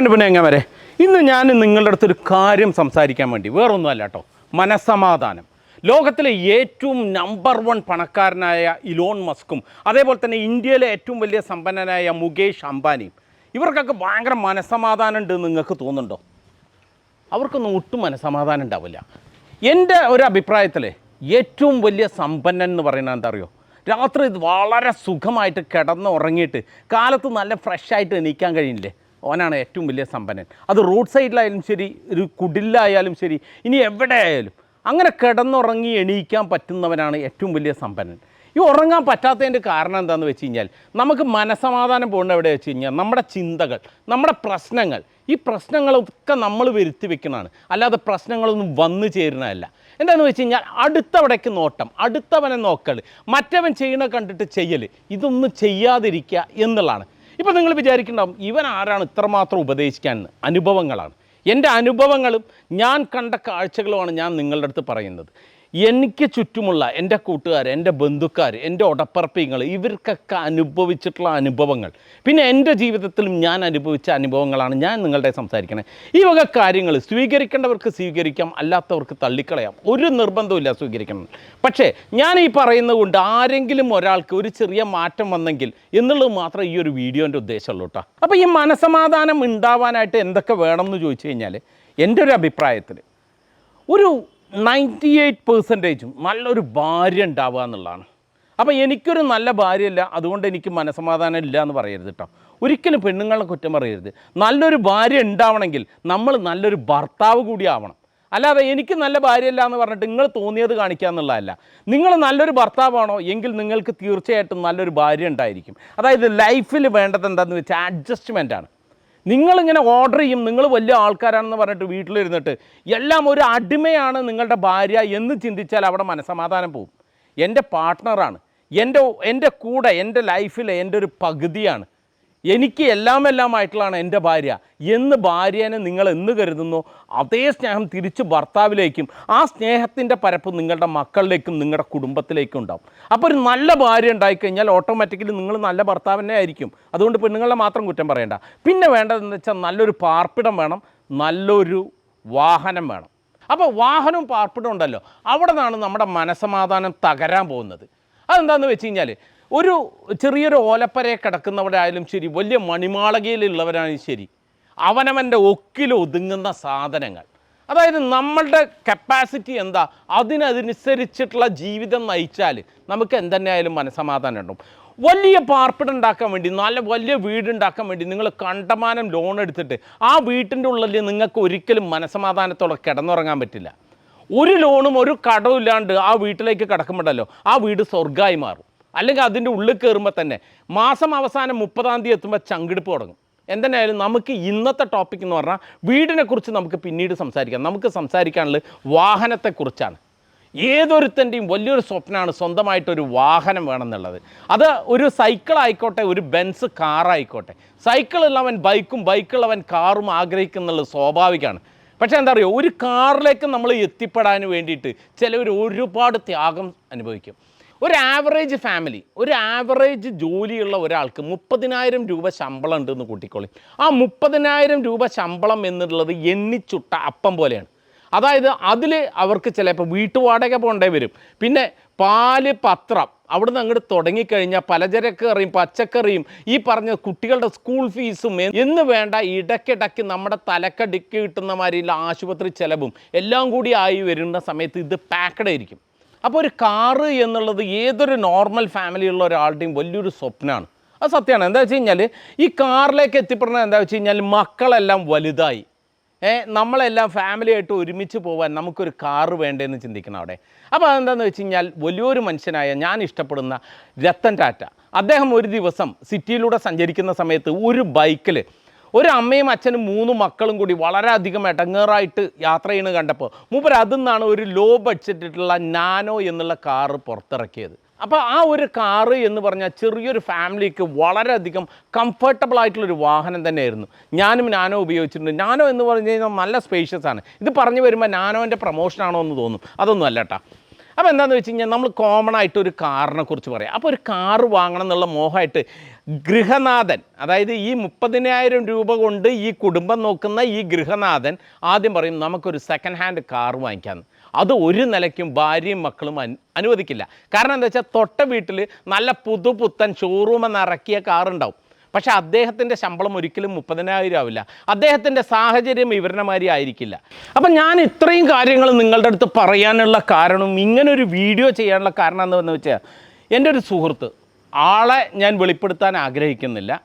എന്റെ പിന്നെ എങ്ങനെ വരെ? ഇന്ന് ഞാൻ നിങ്ങളുടെ അടുത്തൊരു കാര്യം സംസാരിക്കാൻ വേണ്ടി വേറൊന്നുമല്ല കേട്ടോ മനസമാധാനം. ലോകത്തിലെ ഏറ്റവും നമ്പർ വൺ പണക്കാരനായ ഇലോൺ മസ്കും അതേപോലെ തന്നെ ഇന്ത്യയിലെ ഏറ്റവും വലിയ സമ്പന്നനായ മുകേഷ് അംബാനിയും ഇവർക്കൊക്കെ ഭയങ്കര മനസമാധാനം ഉണ്ട് നിങ്ങൾക്ക് തോന്നുന്നുണ്ടോ? അവർക്കൊന്നും ഒട്ടും മനസമാധാനം ഉണ്ടാവില്ല. എന്റെ ഒരു അഭിപ്രായത്തിൽ ഏറ്റവും വലിയ സമ്പന്നൻ എന്ന് പറയുന്നത് എന്താ അറിയോ? രാത്രി വളരെ സുഖമായിട്ട് കിടന്ന് ഉറങ്ങിയിട്ട് കാലത്ത് നല്ല ഫ്രഷ് ആയിട്ട് എണീക്കാൻ കഴിയില്ലേ? ഓനാണ് ഏറ്റവും വലിയ സമ്പന്നൻ. അത് റോഡ് സൈഡിലായാലും ശരി ഒരു കുടിലായാലും ശരി ഇനി എവിടെ ആയാലും അങ്ങനെ കിടന്നുറങ്ങി എണീക്കാൻ പറ്റുന്നവനാണ് ഏറ്റവും വലിയ സമ്പന്നൻ. ഈ ഉറങ്ങാൻ പറ്റാത്തതിന്റെ കാരണം എന്താണെന്ന് വെച്ച് കഴിഞ്ഞാൽ നമുക്ക് മനസമാധാനം പോകുന്ന എവിടെ വെച്ച് കഴിഞ്ഞാൽ നമ്മുടെ ചിന്തകൾ നമ്മുടെ പ്രശ്നങ്ങൾ ഈ പ്രശ്നങ്ങളൊക്കെ നമ്മൾ വരുത്തി വെക്കുന്നതാണ്. അല്ലാതെ പ്രശ്നങ്ങളൊന്നും വന്നു ചേരുന്നതല്ല. എന്താണെന്ന് വെച്ച് കഴിഞ്ഞാൽ അടുത്തവിടേക്ക് നോട്ടം അടുത്തവനെ നോക്കൽ മറ്റവൻ ചെയ്യണ കണ്ടിട്ട് ചെയ്യൽ ഇതൊന്നും ചെയ്യാതിരിക്കുക എന്നുള്ളതാണ്. ഇപ്പം നിങ്ങൾ വിചാരിക്കുന്നുണ്ടാവും ഇവൻ ആരാണ് ഇത്രമാത്രം ഉപദേശിക്കാൻ അനുഭവങ്ങളാണ്. എന്റെ അനുഭവങ്ങളും ഞാൻ കണ്ട കാഴ്ചകളുമാണ് ഞാൻ നിങ്ങളുടെ അടുത്ത് പറയുന്നത്. എനിക്ക് ചുറ്റുമുള്ള എന്റെ കൂട്ടുകാർ എന്റെ ബന്ധുക്കാർ എന്റെ ഉടപ്പറപ്പിങ്ങൾ ഇവർക്കൊക്കെ അനുഭവിച്ചിട്ടുള്ള അനുഭവങ്ങൾ. പിന്നെ എന്റെ ജീവിതത്തിലും ഞാൻ അനുഭവിച്ച അനുഭവങ്ങളാണ് ഞാൻ നിങ്ങളുടെ സംസാരിക്കണേ. ഈ വക കാര്യങ്ങൾ സ്വീകരിക്കേണ്ടവർക്ക് സ്വീകരിക്കാം അല്ലാത്തവർക്ക് തള്ളിക്കളയാം. ഒരു നിർബന്ധമില്ല സ്വീകരിക്കണം. പക്ഷേ ഞാൻ ഈ പറയുന്നത് കൊണ്ട് ആരെങ്കിലും ഒരാൾക്ക് ഒരു ചെറിയ മാറ്റം വന്നെങ്കിൽ എന്നുള്ളത് മാത്രം ഈ ഒരു വീഡിയോന്റെ ഉദ്ദേശമുള്ളൂ കേട്ടോ അപ്പോൾ ഈ മനസമാധാനം ഉണ്ടാവാനായിട്ട് എന്തൊക്കെ വേണം എന്ന് ചോദിച്ചു കഴിഞ്ഞാൽ എന്റെ ഒരു അഭിപ്രായത്തിൽ ഒരു നയന്റി എയ്റ്റ് പെർസെന്റേജും നല്ലൊരു ഭാര്യ ഉണ്ടാവുക എന്നുള്ളതാണ്. അപ്പോൾ എനിക്കൊരു നല്ല ഭാര്യയല്ല അതുകൊണ്ട് എനിക്ക് മനസമാധാനം ഇല്ല എന്ന് പറയരുത് കേട്ടോ. ഒരിക്കലും പെണ്ണുങ്ങളെ കുറ്റം പറയരുത്. നല്ലൊരു ഭാര്യ ഉണ്ടാവണമെങ്കിൽ നമ്മൾ നല്ലൊരു ഭർത്താവ് കൂടി ആവണം. അല്ലാതെ എനിക്ക് നല്ല ഭാര്യയല്ല എന്ന് പറഞ്ഞിട്ട് നിങ്ങൾ തോന്നിയത് കാണിക്കുക എന്നുള്ളതല്ല. നിങ്ങൾ നല്ലൊരു ഭർത്താവാണോ എങ്കിൽ നിങ്ങൾക്ക് തീർച്ചയായിട്ടും നല്ലൊരു ഭാര്യ ഉണ്ടായിരിക്കും. അതായത് ലൈഫിൽ വേണ്ടത് എന്താണെന്ന് വെച്ചാൽ അഡ്ജസ്റ്റ്മെന്റ് നിങ്ങളിങ്ങനെ ഓർഡർ ചെയ്യും. നിങ്ങൾ വലിയ ആൾക്കാരാണെന്ന് പറഞ്ഞിട്ട് വീട്ടിലിരുന്നിട്ട് എല്ലാം ഒരു അടിമയാണ് നിങ്ങളുടെ ഭാര്യ എന്ന് ചിന്തിച്ചാൽ അവിടെ മനസമാധാനം പോകും എന്റെ പാർട്ട്ണറാണ് എന്റെ എന്റെ കൂടെ എന്റെ ലൈഫിലെ എന്റെ ഒരു പകുതിയാണ്. എനിക്ക് എല്ലാം എല്ലാം ആയിട്ടുള്ളതാണ് എന്റെ ഭാര്യ. എന്ന് ഭാര്യനെ നിങ്ങൾ എന്ന് കരുതുന്നു? അതേ സ്നേഹം തിരിച്ച് ഭർത്താവിലേക്കും ആ സ്നേഹത്തിന്റെ പരപ്പ് നിങ്ങളുടെ മക്കളിലേക്കും നിങ്ങളുടെ കുടുംബത്തിലേക്കും ഉണ്ടാവും. അപ്പോൾ ഒരു നല്ല ഭാര്യ ഉണ്ടായിക്കഴിഞ്ഞാൽ ഓട്ടോമാറ്റിക്കലി നിങ്ങൾ നല്ല ഭർത്താവിനെ ആയിരിക്കും. അതുകൊണ്ട് പെണ്ണുങ്ങളെ മാത്രം കുറ്റം പറയണ്ട. പിന്നെ വേണ്ടതെന്ന് വെച്ചാൽ നല്ലൊരു പാർപ്പിടം വേണം നല്ലൊരു വാഹനം വേണം. അപ്പോൾ വാഹനവും പാർപ്പിടം ഉണ്ടല്ലോ. അവിടെ നിന്നാണ് നമ്മുടെ മനസമാധാനം തകരാൻ പോകുന്നത്. അതെന്താണെന്ന് വെച്ച് കഴിഞ്ഞാൽ ഒരു ചെറിയൊരു ഓലപ്പരയെ കിടക്കുന്നവരായാലും ശരി വലിയ മണിമാളകയിലുള്ളവരായാലും ശരി അവനവന്റെ ഒക്കിൽ ഒതുങ്ങുന്ന സാധനങ്ങൾ. അതായത് നമ്മളുടെ കപ്പാസിറ്റി എന്താ? അതിനനുസരിച്ചിട്ടുള്ള ജീവിതം നയിച്ചാൽ നമുക്ക് എന്തെന്നെയായാലും മനസ്സമാധാനം ഉണ്ടാവും. വലിയ പാർപ്പിടം ഉണ്ടാക്കാൻ വേണ്ടി നല്ല വലിയ വീടുണ്ടാക്കാൻ വേണ്ടി നിങ്ങൾ കണ്ടമാനം ലോൺ എടുത്തിട്ട് ആ വീട്ടിന്റെ ഉള്ളിൽ നിങ്ങൾക്ക് ഒരിക്കലും മനസ്സമാധാനത്തോടെ കിടന്നുറങ്ങാൻ പറ്റില്ല. ഒരു ലോണും ഒരു കടവും ഇല്ലാണ്ട് ആ വീട്ടിലേക്ക് കിടക്കുമ്പോഴല്ലോ ആ വീട് സ്വർഗമായി മാറും. അല്ലെങ്കിൽ അതിന്റെ ഉള്ളിൽ കയറുമ്പോൾ തന്നെ മാസം അവസാനം മുപ്പതാം തീയതി എത്തുമ്പോൾ ചങ്കിടിപ്പ് തുടങ്ങും. എന്തിനായാലും നമുക്ക് ഇന്നത്തെ ടോപ്പിക് എന്ന് പറഞ്ഞാൽ വീടിനെക്കുറിച്ച് നമുക്ക് പിന്നീട് സംസാരിക്കാം. നമുക്ക് സംസാരിക്കാനുള്ളത് വാഹനത്തെക്കുറിച്ചാണ് ഏതൊരുത്തന്റെയും വലിയൊരു സ്വപ്നമാണ് സ്വന്തമായിട്ടൊരു വാഹനം വേണമെന്നുള്ളത്. അത് ഒരു സൈക്കിൾ ആയിക്കോട്ടെ ഒരു ബെൻസ് കാറായിക്കോട്ടെ സൈക്കിളുള്ളവൻ ബൈക്കും ബൈക്കുള്ളവൻ കാറും ആഗ്രഹിക്കുന്നുള്ളത് സ്വാഭാവികമാണ്. പക്ഷേ എന്താ പറയുക ഒരു കാറിലേക്ക് നമ്മൾ എത്തിപ്പെടാൻ വേണ്ടിയിട്ട് ചിലവർ ഒരുപാട് ത്യാഗം അനുഭവിക്കും. ഒരു ആവറേജ് ഫാമിലി ഒരു ആവറേജ് ജോലിയുള്ള ഒരാൾക്ക് മുപ്പതിനായിരം രൂപ ശമ്പളം ഉണ്ടെന്ന് കൂട്ടിക്കോളി. ആ മുപ്പതിനായിരം രൂപ ശമ്പളം എന്നുള്ളത് എണ്ണിച്ചുട്ട അപ്പം പോലെയാണ്. അതായത് അതിൽ അവർക്ക് ചിലപ്പോൾ വീട്ടുവാടക പോകേണ്ടി വരും. പിന്നെ പാൽ പത്രം അവിടുന്ന് അങ്ങോട്ട് തുടങ്ങിക്കഴിഞ്ഞാൽ പലചരക്കറിയും പച്ചക്കറിയും ഈ പറഞ്ഞ കുട്ടികളുടെ സ്കൂൾ ഫീസും എന്ന് വേണ്ട ഇടയ്ക്കിടയ്ക്ക് നമ്മുടെ തലക്കടിക്ക് കിട്ടുന്ന മാതിരിയുള്ള ആശുപത്രി ചിലവും എല്ലാം കൂടി ആയി വരുന്ന സമയത്ത് ഇത് പാക്കഡ് ആയിരിക്കും. അപ്പോൾ ഒരു കാറ് എന്നുള്ളത് ഏതൊരു നോർമൽ ഫാമിലിയുള്ള ഒരാളുടെയും വലിയൊരു സ്വപ്നമാണ് അത് സത്യമാണ്. എന്താ വെച്ച് കഴിഞ്ഞാൽ ഈ കാറിലേക്ക് എത്തിപ്പെടുന്നത് എന്താ വെച്ച് കഴിഞ്ഞാൽ മക്കളെല്ലാം വലുതായി. ഏ നമ്മളെല്ലാം ഫാമിലി ആയിട്ട് ഒരുമിച്ച് പോകാൻ നമുക്കൊരു കാറ് വേണ്ടതെന്ന് ചിന്തിക്കണം അവിടെ. അപ്പോൾ അതെന്താണെന്ന് വെച്ച് കഴിഞ്ഞാൽ വലിയൊരു മനുഷ്യനായ ഞാൻ ഇഷ്ടപ്പെടുന്ന രത്തൻ ടാറ്റ. അദ്ദേഹം ഒരു ദിവസം സിറ്റിയിലൂടെ സഞ്ചരിക്കുന്ന സമയത്ത് ഒരു ബൈക്കിൽ ഒരു അമ്മയും അച്ഛനും മൂന്ന് മക്കളും കൂടി വളരെയധികം ഇടങ്ങേറായിട്ട് യാത്ര ചെയ്യുന്നത് കണ്ടപ്പോൾ മൂപ്പർ നിന്നാണ് ഒരു ലോ ബഡ്ജറ്റിട്ടുള്ള നാനോ എന്നുള്ള കാറ് പുറത്തിറക്കിയത്. അപ്പോൾ ആ ഒരു കാറ് എന്ന് പറഞ്ഞാൽ ചെറിയൊരു ഫാമിലിക്ക് വളരെയധികം കംഫർട്ടബിൾ ആയിട്ടുള്ളൊരു വാഹനം തന്നെയായിരുന്നു. ഞാനും നാനോ ഉപയോഗിച്ചിട്ടുണ്ട്. നാനോ എന്ന് പറഞ്ഞു കഴിഞ്ഞാൽ നല്ല സ്പേഷ്യസ് ആണ്. ഇത് പറഞ്ഞു വരുമ്പോൾ നാനോന്റെ പ്രൊമോഷനാണോ എന്ന് തോന്നും. അതൊന്നും അല്ല കേട്ടോ അപ്പോൾ എന്താണെന്ന് വെച്ച് കഴിഞ്ഞാൽ നമ്മൾ കോമൺ ആയിട്ട് ഒരു കാറിനെ കുറിച്ച് പറയാം. അപ്പോൾ ഒരു കാറ് വാങ്ങണം എന്നുള്ള മോഹമായിട്ട് ഗൃഹനാഥൻ. അതായത് ഈ മുപ്പതിനായിരം രൂപ കൊണ്ട് ഈ കുടുംബം നോക്കുന്ന ഈ ഗൃഹനാഥൻ ആദ്യം പറയും നമുക്കൊരു സെക്കൻഡ് ഹാൻഡ് കാർ വാങ്ങിക്കാമെന്ന് അത് ഒരു നിലയ്ക്കും ഭാര്യയും മക്കളും അനു അനുവദിക്കില്ല. കാരണം എന്താ വെച്ചാൽ തൊട്ട വീട്ടിൽ നല്ല പുതുപുത്തൻ ഷോറൂം ഷോറൂമെന്ന് ഇറക്കിയ കാറുണ്ടാവും പക്ഷേ അദ്ദേഹത്തിന്റെ ശമ്പളം ഒരിക്കലും മുപ്പതിനായിരം ആവില്ല. അദ്ദേഹത്തിന്റെ സാഹചര്യം ഇവരുടെ മാതിരി ആയിരിക്കില്ല. അപ്പം ഞാൻ ഇത്രയും കാര്യങ്ങൾ നിങ്ങളുടെ അടുത്ത് പറയാനുള്ള കാരണം ഇങ്ങനൊരു വീഡിയോ ചെയ്യാനുള്ള കാരണം എന്താണെന്ന് വെച്ചാൽ എന്റെ ഒരു സുഹൃത്ത് ആളെ ഞാൻ വെളിപ്പെടുത്താൻ ആഗ്രഹിക്കുന്നില്ല.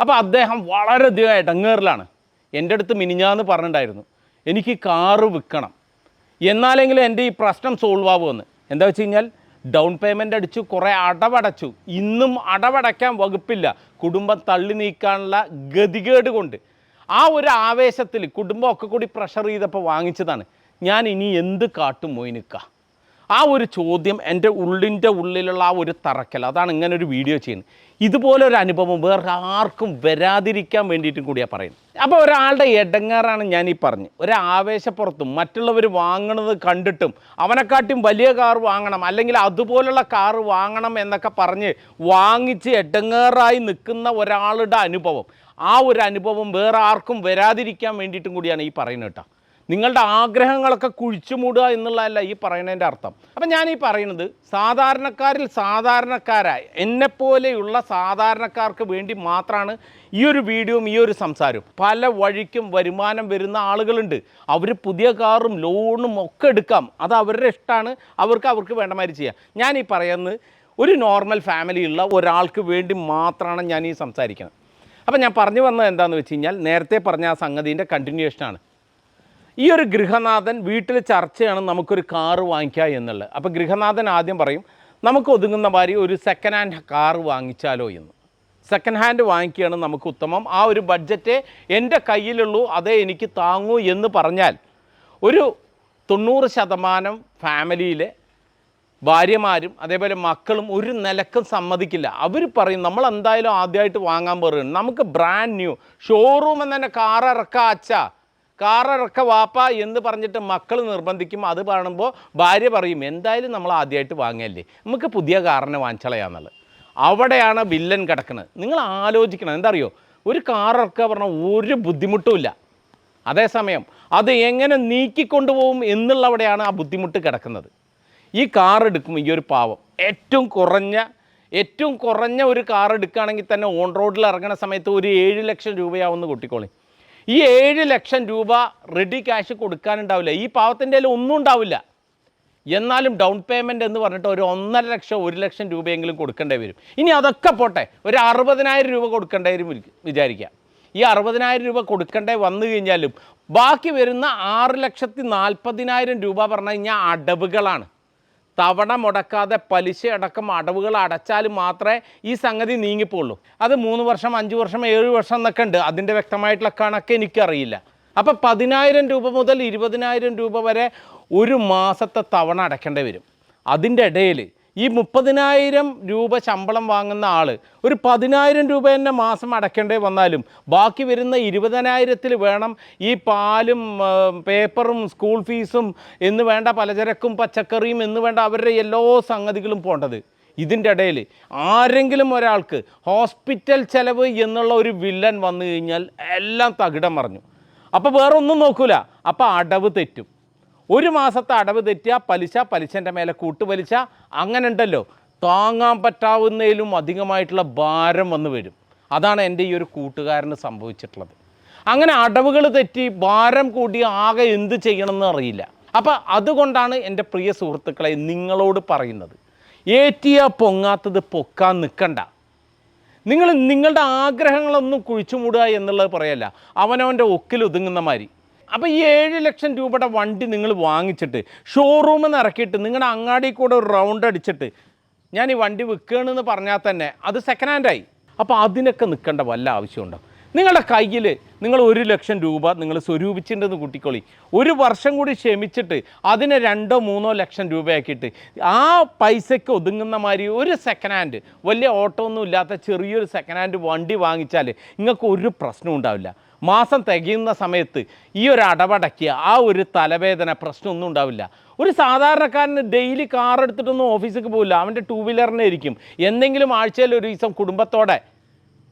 അപ്പോൾ അദ്ദേഹം വളരെയധികം ഇടങ്ങേറിലാണ് എന്റെ അടുത്ത് മിനിഞ്ഞാന്ന് പറഞ്ഞിട്ടുണ്ടായിരുന്നു എനിക്ക് കാറ് വിൽക്കണം. എന്നാലെങ്കിലും എന്റെ ഈ പ്രശ്നം സോൾവ് ആവുമെന്ന്. എന്താ വെച്ച് കഴിഞ്ഞാൽ ഡൗൺ പേയ്മെന്റ് അടിച്ചു കുറേ അടവടച്ചു. ഇന്നും അടവടയ്ക്കാൻ വകുപ്പില്ല. കുടുംബം തള്ളി നീക്കാനുള്ള ഗതികേട് കൊണ്ട്. ആ ഒരു ആവേശത്തിൽ കുടുംബമൊക്കെ കൂടി പ്രഷർ ചെയ്തപ്പോൾ വാങ്ങിച്ചതാണ്. ഞാൻ ഇനി എന്ത് കാട്ടും മോയിനിക്ക. ആ ഒരു ചോദ്യം എന്റെ ഉള്ളിന്റെ ഉള്ളിലുള്ള ആ ഒരു തറക്കൽ അതാണ് ഇങ്ങനെ ഒരു വീഡിയോ ചെയ്യുന്നത്. ഇതുപോലെ ഒരു അനുഭവം വേറെ ആർക്കും വരാതിരിക്കാൻ വേണ്ടിയിട്ടും കൂടിയാണ് പറയുന്നത്. അപ്പോൾ ഒരാളുടെ ഇടങ്ങാറാണ് ഞാൻ ഈ പറഞ്ഞ്. ഒരു ആവേശപ്പുറത്തും മറ്റുള്ളവർ വാങ്ങുന്നത് കണ്ടിട്ടും അവനെക്കാട്ടും വലിയ കാർ വാങ്ങണം അല്ലെങ്കിൽ അതുപോലുള്ള കാർ വാങ്ങണം എന്നൊക്കെ പറഞ്ഞ് വാങ്ങിച്ച് ഇടങ്ങേറായി നിൽക്കുന്ന ഒരാളുടെ അനുഭവം. ആ ഒരു അനുഭവം വേറെ ആർക്കും വരാതിരിക്കാൻ വേണ്ടിയിട്ടും കൂടിയാണ് ഈ പറയുന്നത് കേട്ടോ. നിങ്ങളുടെ ആഗ്രഹങ്ങളൊക്കെ കുഴിച്ചു മൂടുക എന്നുള്ളതല്ല ഈ പറയുന്നതിന്റെ അർത്ഥം. അപ്പം ഞാൻ ഈ പറയുന്നത് സാധാരണക്കാരിൽ സാധാരണക്കാരായ എന്നെപ്പോലെയുള്ള സാധാരണക്കാർക്ക് വേണ്ടി മാത്രമാണ് ഈ ഒരു വീഡിയോയും ഈ ഒരു സംസാരവും. പല വഴിക്കും വരുമാനം വരുന്ന ആളുകളുണ്ട്. അവർ പുതിയ കാറും ലോണും ഒക്കെ എടുക്കാം. അത് അവരുടെ ഇഷ്ടമാണ്. അവർക്ക് അവർക്ക് വേണ്ട മാതിരി ചെയ്യാം. ഞാൻ ഈ പറയുന്നത് ഒരു നോർമൽ ഫാമിലിയുള്ള ഒരാൾക്ക് വേണ്ടി മാത്രമാണ് ഞാൻ ഈ സംസാരിക്കുന്നത് അപ്പം ഞാൻ പറഞ്ഞു വന്നത് എന്താണെന്ന് വെച്ച് കഴിഞ്ഞാൽ നേരത്തെ പറഞ്ഞ ആ സംഗതിന്റെ കണ്ടിന്യൂഷനാണ് ഈ ഒരു ഗൃഹനാഥൻ വീട്ടിൽ ചർച്ചയാണ് നമുക്കൊരു കാറ് വാങ്ങിക്കുക എന്നുള്ളത്. അപ്പോൾ ഗൃഹനാഥൻ ആദ്യം പറയും നമുക്ക് ഒതുങ്ങുന്ന മാതിരി ഒരു സെക്കൻഡ് ഹാൻഡ് കാർ വാങ്ങിച്ചാലോ എന്ന്. സെക്കൻഡ് ഹാൻഡ് വാങ്ങിക്കുകയാണ് നമുക്ക് ഉത്തമം. ആ ഒരു ബഡ്ജറ്റ് എന്റെ കയ്യിലുള്ളൂ അതേ എനിക്ക് താങ്ങൂ എന്ന് പറഞ്ഞാൽ ഒരു തൊണ്ണൂറ് ശതമാനം ഫാമിലിയിലെ ഭാര്യമാരും അതേപോലെ മക്കളും ഒരു നിലക്കും സമ്മതിക്കില്ല. അവർ പറയും നമ്മൾ എന്തായാലും ആദ്യമായിട്ട് വാങ്ങാൻ പറയുന്നു നമുക്ക് ബ്രാൻഡ് ന്യൂ ഷോറൂം തന്നെ കാർ ഇറക്കാം കാർ ഇറക്ക വാപ്പ എന്ന് പറഞ്ഞിട്ട് മക്കൾ നിർബന്ധിക്കും. അത് പറയുമ്പോൾ ഭാര്യ പറയും എന്തായാലും നമ്മൾ ആദ്യമായിട്ട് വാങ്ങിയല്ലേ നമുക്ക് പുതിയ കാറിനെ വാങ്ങിച്ചളയാന്നുള്ളത്. അവിടെയാണ് വില്ലൻ കിടക്കുന്നത് നിങ്ങൾ ആലോചിക്കണം എന്താ അറിയോ ഒരു കാറിറക്കുക പറഞ്ഞാൽ ഒരു ബുദ്ധിമുട്ടുമില്ല അതേസമയം അത് എങ്ങനെ നീക്കിക്കൊണ്ടുപോകും എന്നുള്ളവിടെയാണ് ആ ബുദ്ധിമുട്ട് കിടക്കുന്നത്. ഈ കാർ എടുക്കും ഈ ഒരു പാവം ഏറ്റവും കുറഞ്ഞ ഏറ്റവും കുറഞ്ഞ ഒരു കാർ എടുക്കുകയാണെങ്കിൽ തന്നെ ഓൺ റോഡിൽ ഇറങ്ങുന്ന സമയത്ത് ഒരു ഏഴ് ലക്ഷം രൂപയാവുമെന്ന് കൂട്ടിക്കോളി. ഈ ഏഴ് ലക്ഷം രൂപ റെഡി ക്യാഷ് കൊടുക്കാനുണ്ടാവില്ല. ഈ പാവത്തിന്റെ കയ്യിൽ ഒന്നും ഉണ്ടാവില്ല. എന്നാലും ഡൗൺ പേയ്മെന്റ് എന്ന് പറഞ്ഞിട്ട് ഒരു ഒന്നര ലക്ഷം ഒരു ലക്ഷം രൂപയെങ്കിലും കൊടുക്കേണ്ടി വരും. ഇനി അതൊക്കെ പോട്ടെ. ഒരു അറുപതിനായിരം രൂപ കൊടുക്കേണ്ടി വരും വിച- വിചാരിക്കുക ഈ അറുപതിനായിരം രൂപ കൊടുക്കേണ്ടി വന്നു കഴിഞ്ഞാലും ബാക്കി വരുന്ന ആറ് ലക്ഷത്തി നാൽപ്പതിനായിരം രൂപ പറഞ്ഞു കഴിഞ്ഞാൽ അടവുകളാണ്. തവണ മുടക്കാതെ പലിശ അടക്കം അടവുകൾ അടച്ചാൽ മാത്രമേ ഈ സംഗതി നീങ്ങിപ്പോളൂ അത് മൂന്ന് വർഷം അഞ്ച് വർഷം ഏഴ് വർഷം എന്നൊക്കെ ഉണ്ട്. അതിന്റെ വ്യക്തമായിട്ടുള്ള കണക്ക് എനിക്കറിയില്ല. അപ്പം പതിനായിരം രൂപ മുതൽ ഇരുപതിനായിരം രൂപ വരെ ഒരു മാസത്തെ തവണ അടയ്ക്കേണ്ടി വരും. അതിന്റെ ഇടയിൽ ഈ മുപ്പതിനായിരം രൂപ ശമ്പളം വാങ്ങുന്ന ആൾ ഒരു പതിനായിരം രൂപ തന്നെ മാസം അടയ്ക്കേണ്ടേ വന്നാലും ബാക്കി വരുന്ന ഇരുപതിനായിരത്തിൽ വേണം ഈ പാലും പേപ്പറും സ്കൂൾ ഫീസും എന്ന് വേണ്ട പലചരക്കും പച്ചക്കറിയും എന്ന് വേണ്ട അവരുടെ എല്ലാ സംഗതികളും പോണ്ടത്. ഇതിന്റെ ഇടയിൽ ആരെങ്കിലും ഒരാൾക്ക് ഹോസ്പിറ്റൽ ചെലവ് എന്നുള്ള ഒരു വില്ലൻ വന്നു കഴിഞ്ഞാൽ എല്ലാം തകിടം മറിഞ്ഞു. അപ്പോൾ വേറൊന്നും നോക്കൂല. അപ്പോൾ അടവ് തെറ്റും. ഒരു മാസത്തെ അടവ് തെറ്റിയ പലിശ പലിശന്റെ മേലെ കൂട്ടുപലിശ. അങ്ങനെ ഉണ്ടല്ലോ താങ്ങാൻ പറ്റാവുന്നതിലും അധികമായിട്ടുള്ള ഭാരം വന്നു വരും. അതാണ് എന്റെ ഈ ഒരു കൂട്ടുകാരന് സംഭവിച്ചിട്ടുള്ളത്. അങ്ങനെ അടവുകൾ തെറ്റി ഭാരം കൂടി ആകെ എന്ത് ചെയ്യണമെന്ന് അറിയില്ല. അപ്പം അതുകൊണ്ടാണ് എന്റെ പ്രിയ സുഹൃത്തുക്കളെ നിങ്ങളോട് പറയുന്നത്. ഏറ്റിയ പൊങ്ങാത്തത് പൊക്കാൻ നിൽക്കണ്ട നിങ്ങൾ നിങ്ങളുടെ ആഗ്രഹങ്ങളൊന്നും കുഴിച്ചു മൂടുക എന്നുള്ളത് പറയല്ല. അവനവന്റെ ഒക്കിൽ ഒതുങ്ങുന്ന മാതിരി. അപ്പോൾ ഈ ഏഴ് ലക്ഷം രൂപയുടെ വണ്ടി നിങ്ങൾ വാങ്ങിച്ചിട്ട് ഷോറൂമിൽ നിന്ന് ഇറക്കിയിട്ട് നിങ്ങളുടെ അങ്ങാടി കൂടെ ഒരു റൗണ്ട് അടിച്ചിട്ട് ഞാൻ ഈ വണ്ടി വിൽക്കുകയാണെന്ന് പറഞ്ഞാൽ തന്നെ അത് സെക്കൻഡ് ഹാൻഡായി അപ്പോൾ അതിനൊക്കെ നിൽക്കേണ്ട വല്ല ആവശ്യമുണ്ടോ? നിങ്ങളുടെ കയ്യിൽ നിങ്ങൾ ഒരു ലക്ഷം രൂപ നിങ്ങൾ സ്വരൂപിച്ചിട്ടുണ്ടെന്ന് കൂട്ടിക്കൊള്ളി ഒരു വർഷം കൂടി ക്ഷമിച്ചിട്ട് അതിനെ രണ്ടോ മൂന്നോ ലക്ഷം രൂപയാക്കിയിട്ട് ആ പൈസയ്ക്ക് ഒതുങ്ങുന്ന മാതിരി ഒരു സെക്കൻഡ് ഹാൻഡ് വലിയ ഓട്ടോ ഒന്നും ഇല്ലാത്ത ചെറിയൊരു സെക്കൻഡ് ഹാൻഡ് വണ്ടി വാങ്ങിച്ചാൽ നിങ്ങൾക്ക് ഒരു പ്രശ്നവും ഉണ്ടാവില്ല. മാസം തികയുന്ന സമയത്ത് ഈ ഒരു അടവടക്കിയ ആ ഒരു തലവേദന പ്രശ്നമൊന്നും ഉണ്ടാവില്ല. ഒരു സാധാരണക്കാരന് ഡെയിലി കാർ എടുത്തിട്ടൊന്നും ഓഫീസിലേക്ക് പോകില്ല അവന്റെ ടൂ വീലറിനെ ഇരിക്കും എന്തെങ്കിലും ആഴ്ചയിൽ ഒരു ദിവസം കുടുംബത്തോടെ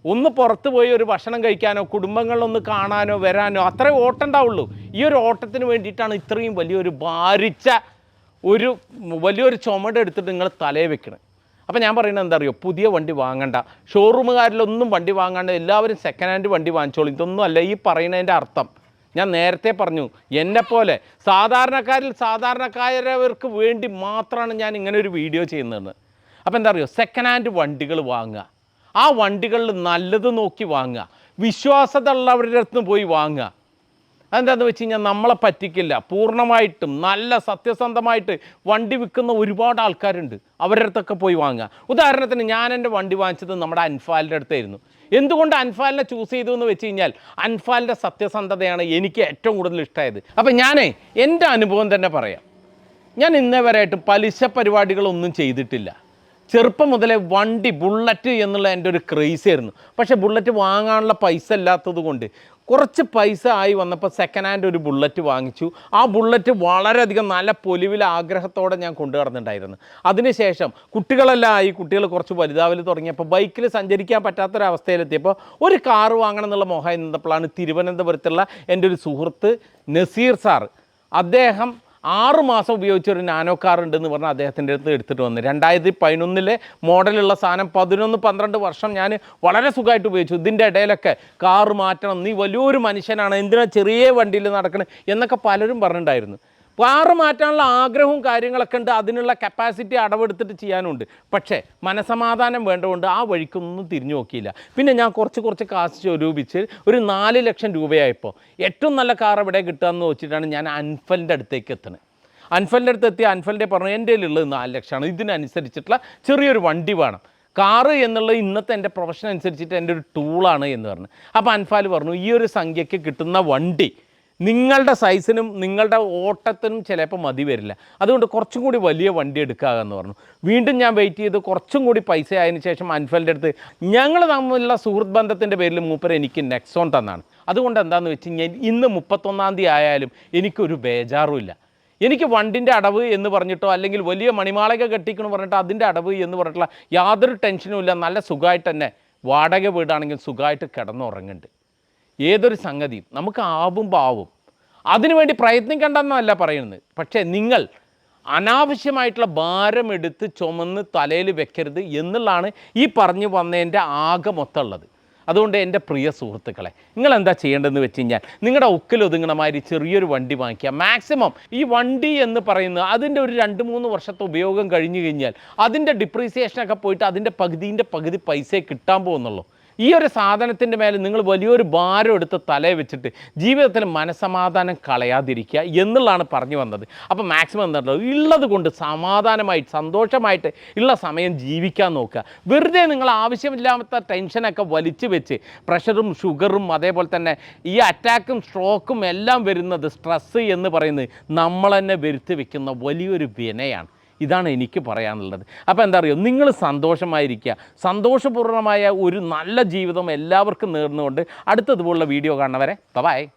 ഒന്ന് പുറത്ത് പോയി ഒരു ഭക്ഷണം കഴിക്കാനോ കുടുംബങ്ങളിലൊന്ന് കാണാനോ വരാനോ അത്രേ ഓട്ടണ്ടാവുള്ളൂ ഈ ഒരു ഓട്ടത്തിന് വേണ്ടിയിട്ടാണ് ഇത്രയും വലിയൊരു ഭാരിച്ച ഒരു വലിയൊരു ചുമട് എടുത്തിട്ട് നിങ്ങൾ തലയെ വെക്കണം. അപ്പോൾ ഞാൻ പറയുന്നത് എന്താ അറിയോ? പുതിയ വണ്ടി വാങ്ങണ്ട. ഷോറൂമുകാരിലൊന്നും വണ്ടി വാങ്ങാണ്ട്. എല്ലാവരും സെക്കൻഡ് ഹാൻഡ് വണ്ടി വാങ്ങിച്ചോളൂ. ഇതൊന്നും അല്ല ഈ പറയുന്നതിന്റെ അർത്ഥം. ഞാൻ നേരത്തെ പറഞ്ഞു എന്നെപ്പോലെ സാധാരണക്കാരിൽ സാധാരണക്കാരവർക്ക് വേണ്ടി മാത്രമാണ് ഞാൻ ഇങ്ങനെ ഒരു വീഡിയോ ചെയ്യുന്നത് അപ്പോൾ എന്താ അറിയോ? സെക്കൻഡ് ഹാൻഡ് വണ്ടികൾ വാങ്ങുക. ആ വണ്ടികളിൽ നല്ലത് നോക്കി വാങ്ങുക. വിശ്വാസത ഉള്ളവരുടെ അടുത്ത് പോയി വാങ്ങുക. അതെന്താണെന്ന് വെച്ച് കഴിഞ്ഞാൽ നമ്മളെ പറ്റിക്കില്ല. പൂർണമായിട്ടും നല്ല സത്യസന്ധമായിട്ട് വണ്ടി വിൽക്കുന്ന ഒരുപാട് ആൾക്കാരുണ്ട്. അവരുടെ അടുത്തൊക്കെ പോയി വാങ്ങുക. ഉദാഹരണത്തിന് ഞാൻ എന്റെ വണ്ടി വാങ്ങിച്ചത് നമ്മുടെ അൻഫാലിന്റെ അടുത്തായിരുന്നു. എന്തുകൊണ്ട് അൻഫാലിനെ ചൂസ് ചെയ്തു എന്ന് വെച്ച് കഴിഞ്ഞാൽ അൻഫാലിന്റെ സത്യസന്ധതയാണ് എനിക്ക് ഏറ്റവും കൂടുതൽ ഇഷ്ടമായത്. അപ്പം ഞാനേ എന്റെ അനുഭവം തന്നെ പറയാം. ഞാൻ ഇന്നേ വരെയായിട്ട് പലിശ പരിപാടികളൊന്നും ചെയ്തിട്ടില്ല. ചെറുപ്പം മുതലേ വണ്ടി ബുള്ളറ്റ് എന്നുള്ള എന്റെ ഒരു ക്രേസ് ആയിരുന്നു. പക്ഷേ ബുള്ളറ്റ് വാങ്ങാനുള്ള പൈസ ഇല്ലാത്തത് കൊണ്ട് കുറച്ച് പൈസ ആയി വന്നപ്പോൾ സെക്കൻഡ് ഹാൻഡ് ഒരു ബുള്ളറ്റ് വാങ്ങിച്ചു. ആ ബുള്ളറ്റ് വളരെയധികം നല്ല പൊലിവിൽ ആഗ്രഹത്തോടെ ഞാൻ കൊണ്ടു നടന്നിട്ടുണ്ടായിരുന്നു. അതിനുശേഷം കുട്ടികളെല്ലാം ആയി കുട്ടികൾ കുറച്ച് വലുതാവൽ തുടങ്ങിയപ്പോൾ ബൈക്കിൽ സഞ്ചരിക്കാൻ പറ്റാത്തൊരവസ്ഥയിലെത്തിയപ്പോൾ ഒരു കാറ് വാങ്ങണം എന്നുള്ള മോഹം നിന്നപ്പോഴാണ് തിരുവനന്തപുരത്തുള്ള എന്റെ ഒരു സുഹൃത്ത് നസീർ സാർ. അദ്ദേഹം ആറ് മാസം ഉപയോഗിച്ച ഒരു നാനോ കാർ ഉണ്ടെന്ന് പറഞ്ഞാൽ അദ്ദേഹത്തിന്റെ അടുത്ത് എടുത്തിട്ട് വന്നു. രണ്ടായിരത്തി പതിനൊന്നിലെ മോഡലുള്ള സാധനം പതിനൊന്ന് പന്ത്രണ്ട് വർഷം ഞാൻ വളരെ സുഖമായിട്ട് ഉപയോഗിച്ചു. ഇതിന്റെ ഇടയിലൊക്കെ കാറ് മാറ്റണം. നീ വലിയൊരു മനുഷ്യനാണ്. എന്തിനാ ചെറിയ വണ്ടിയിൽ നടക്കണം? എന്നൊക്കെ പലരും പറഞ്ഞിട്ടുണ്ടായിരുന്നു. കാറ് മാറ്റാനുള്ള ആഗ്രഹവും കാര്യങ്ങളൊക്കെ ഉണ്ട്. അതിനുള്ള കപ്പാസിറ്റി അടവെടുത്തിട്ട് ചെയ്യാനുണ്ട്. പക്ഷേ മനസമാധാനം വേണ്ടതുകൊണ്ട് ആ വഴിക്കൊന്നും തിരിഞ്ഞു നോക്കിയില്ല. പിന്നെ ഞാൻ കുറച്ച് കുറച്ച് കാശ് സ്വരൂപിച്ച് ഒരു നാല് ലക്ഷം രൂപയായപ്പോൾ ഏറ്റവും നല്ല കാർ എവിടെ കിട്ടുകയെന്ന് വെച്ചിട്ടാണ് ഞാൻ അൻഫലിന്റെ അടുത്തേക്ക് എത്തുന്നത് അൻഫലിന്റെ അടുത്ത് എത്തി അൻഫലിന്റെ പറഞ്ഞു എന്റെ ഉള്ളത് നാല് ലക്ഷമാണ്. ഇതിനനുസരിച്ചിട്ടുള്ള ചെറിയൊരു വണ്ടി വേണം. കാറ് എന്നുള്ളത് ഇന്നത്തെ എന്റെ പ്രൊഫഷൻ അനുസരിച്ചിട്ട് എന്റെ ഒരു ടൂളാണ് എന്ന് പറഞ്ഞു. അപ്പോൾ അൻഫാൽ പറഞ്ഞു ഈ ഒരു സംഖ്യയ്ക്ക് കിട്ടുന്ന വണ്ടി നിങ്ങളുടെ സൈസിനും നിങ്ങളുടെ ഓട്ടത്തിനും ചിലപ്പോൾ മതി വരില്ല. അതുകൊണ്ട് കുറച്ചും കൂടി വലിയ വണ്ടി എടുക്കുക എന്ന് പറഞ്ഞു. വീണ്ടും ഞാൻ വെയിറ്റ് ചെയ്ത് കുറച്ചും കൂടി പൈസ ആയതിനു ശേഷം അൻഫലിന്റെ അടുത്ത് ഞങ്ങൾ തമ്മിലുള്ള സുഹൃത്ത് ബന്ധത്തിന്റെ പേരിൽ മൂപ്പർ എനിക്ക് നെക്സോൺ തന്നാണ്. അതുകൊണ്ട് എന്താണെന്ന് വെച്ച് കഴിഞ്ഞാൽ ഇന്ന് മുപ്പത്തൊന്നാം തീയതി ആയാലും എനിക്കൊരു ബേജാറുമില്ല എനിക്ക് വണ്ടിന്റെ അടവ് എന്ന് പറഞ്ഞിട്ടോ അല്ലെങ്കിൽ വലിയ മണിമാളക കെട്ടിക്കണം പറഞ്ഞിട്ട് അതിന്റെ അടവ് എന്ന് പറഞ്ഞിട്ടുള്ള യാതൊരു ടെൻഷനും ഇല്ല. നല്ല സുഖമായിട്ട് തന്നെ വാടക വീടാണെങ്കിൽ സുഖമായിട്ട് കിടന്നുറങ്ങുന്നുണ്ട് ഏതൊരു സംഗതിയും നമുക്ക് ആവും പാവും. അതിനുവേണ്ടി പ്രയത്നിക്കേണ്ടെന്നല്ല പറയുന്നത്. പക്ഷേ നിങ്ങൾ അനാവശ്യമായിട്ടുള്ള ഭാരമെടുത്ത് ചുമന്ന് തലയിൽ വെക്കരുത് എന്നുള്ളതാണ് ഈ പറഞ്ഞു വന്നതിന്റെ ആകെ മൊത്തമുള്ളത്. അതുകൊണ്ട് എന്റെ പ്രിയ സുഹൃത്തുക്കളെ നിങ്ങൾ എന്താ ചെയ്യേണ്ടതെന്ന് വെച്ച് കഴിഞ്ഞാൽ നിങ്ങളുടെ ഒക്കിലൊതുങ്ങണ മാതിരി ചെറിയൊരു വണ്ടി വാങ്ങിക്കുക. മാക്സിമം ഈ വണ്ടി എന്ന് പറയുന്നത് അതിന്റെ ഒരു രണ്ട് മൂന്ന് വർഷത്തെ ഉപയോഗം കഴിഞ്ഞു കഴിഞ്ഞാൽ അതിന്റെ ഡിപ്രീസിയേഷനൊക്കെ പോയിട്ട് അതിന്റെ പകുതിന്റെ പകുതി പൈസയെ കിട്ടാൻ പോകുന്നുള്ളൂ. ഈ ഒരു സാധനത്തിന്റെ മേലെ നിങ്ങൾ വലിയൊരു ഭാരം എടുത്ത് തലയെ വെച്ചിട്ട് ജീവിതത്തിൽ മനസമാധാനം കളയാതിരിക്കുക എന്നുള്ളതാണ് പറഞ്ഞു വന്നത്. അപ്പോൾ മാക്സിമം എന്താണല്ലോ ഉള്ളത് കൊണ്ട് സമാധാനമായിട്ട് സന്തോഷമായിട്ട് ഉള്ള സമയം ജീവിക്കാൻ നോക്കുക. വെറുതെ നിങ്ങൾ ആവശ്യമില്ലാത്ത ടെൻഷനൊക്കെ വലിച്ചു വെച്ച് പ്രഷറും ഷുഗറും അതേപോലെ തന്നെ ഈ അറ്റാക്കും സ്ട്രോക്കും എല്ലാം വരുന്നത് സ്ട്രെസ്സ് എന്ന് പറയുന്നത് നമ്മൾ തന്നെ വരുത്തി വെക്കുന്ന വലിയൊരു വിനയാണ്. ഇതാണ് എനിക്ക് പറയാനുള്ളത്. അപ്പോൾ എന്താ പറയുക നിങ്ങൾ സന്തോഷമായിരിക്കുക. സന്തോഷപൂർണമായ ഒരു നല്ല ജീവിതം എല്ലാവർക്കും നേർന്നുകൊണ്ട് അടുത്തതുപോലുള്ള വീഡിയോ കാണുന്നവരെ ബൈ.